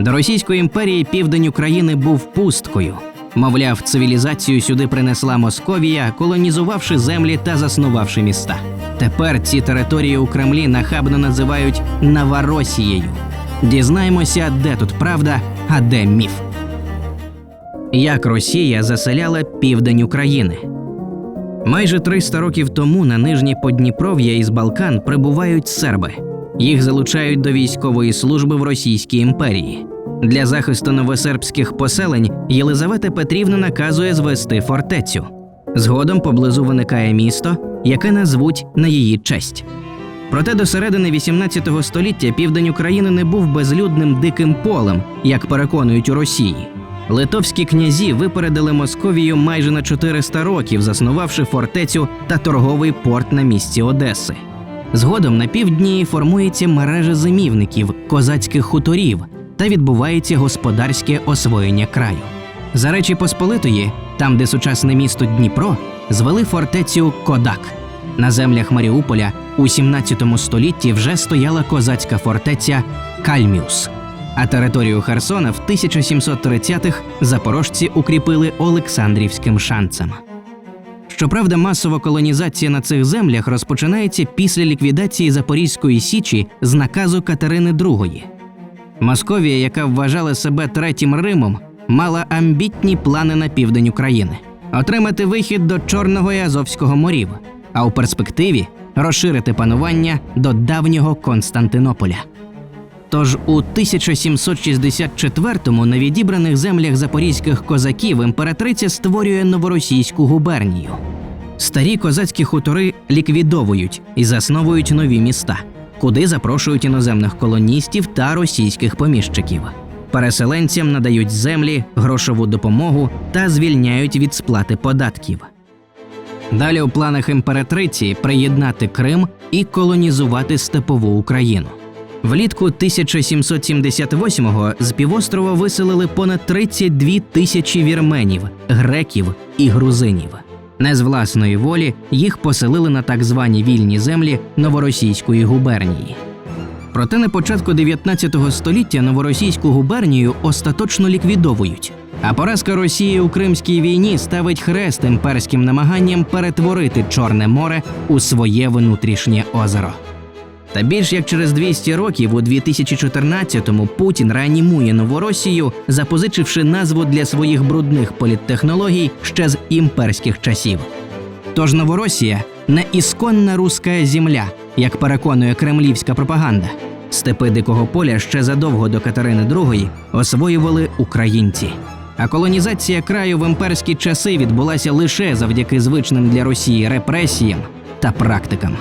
До Російської імперії південь України був пусткою. Мовляв, цивілізацію сюди принесла Московія, колонізувавши землі та заснувавши міста. Тепер ці території у Кремлі нахабно називають Новоросією. Дізнаємося, де тут правда, а де міф. Як Росія заселяла південь України. Майже 300 років тому на нижнє Подніпров'я із Балкан прибувають серби. Їх залучають до військової служби в Російській імперії. Для захисту новосербських поселень Єлизавета Петрівна наказує звести фортецю. Згодом поблизу виникає місто, яке назвуть на її честь. Проте до середини 18 століття південь України не був безлюдним диким полем, як переконують у Росії. Литовські князі випередили Московію майже на 400 років, заснувавши фортецю та торговий порт на місці Одеси. Згодом на півдні формується мережа зимівників, козацьких хуторів та відбувається господарське освоєння краю. За Речі Посполитої, там, де сучасне місто Дніпро, звели фортецю Кодак. На землях Маріуполя у 17 столітті вже стояла козацька фортеця Кальміус. А територію Херсона в 1730-х запорожці укріпили Олександрівським шанцем. Щоправда, масова колонізація на цих землях розпочинається після ліквідації Запорізької січі з наказу Катерини II. Московія, яка вважала себе третім Римом, мала амбітні плани на південь України отримати вихід до Чорного і Азовського морів, а у перспективі розширити панування до давнього Константинополя. Тож у 1764-му на відібраних землях запорізьких козаків імператриця створює новоросійську губернію. Старі козацькі хутори ліквідовують і засновують нові міста, куди запрошують іноземних колоністів та російських поміщиків. Переселенцям надають землі, грошову допомогу та звільняють від сплати податків. Далі у планах імператриці приєднати Крим і колонізувати степову Україну. Влітку 1778-го з півострова виселили понад 32 тисячі вірменів, греків і грузинів. Не з власної волі їх поселили на так звані вільні землі новоросійської губернії. Проте на початку 19 століття новоросійську губернію остаточно ліквідовують. А поразка Росії у Кримській війні ставить хрест імперським намаганням перетворити Чорне море у своє внутрішнє озеро. Та більш як через 200 років, у 2014-му Путін реанімує Новоросію, запозичивши назву для своїх брудних політтехнологій ще з імперських часів. Тож Новоросія не ісконна руська земля, як переконує кремлівська пропаганда. Степи дикого поля ще задовго до Катерини II освоювали українці. А колонізація краю в імперські часи відбулася лише завдяки звичним для Росії репресіям та практикам.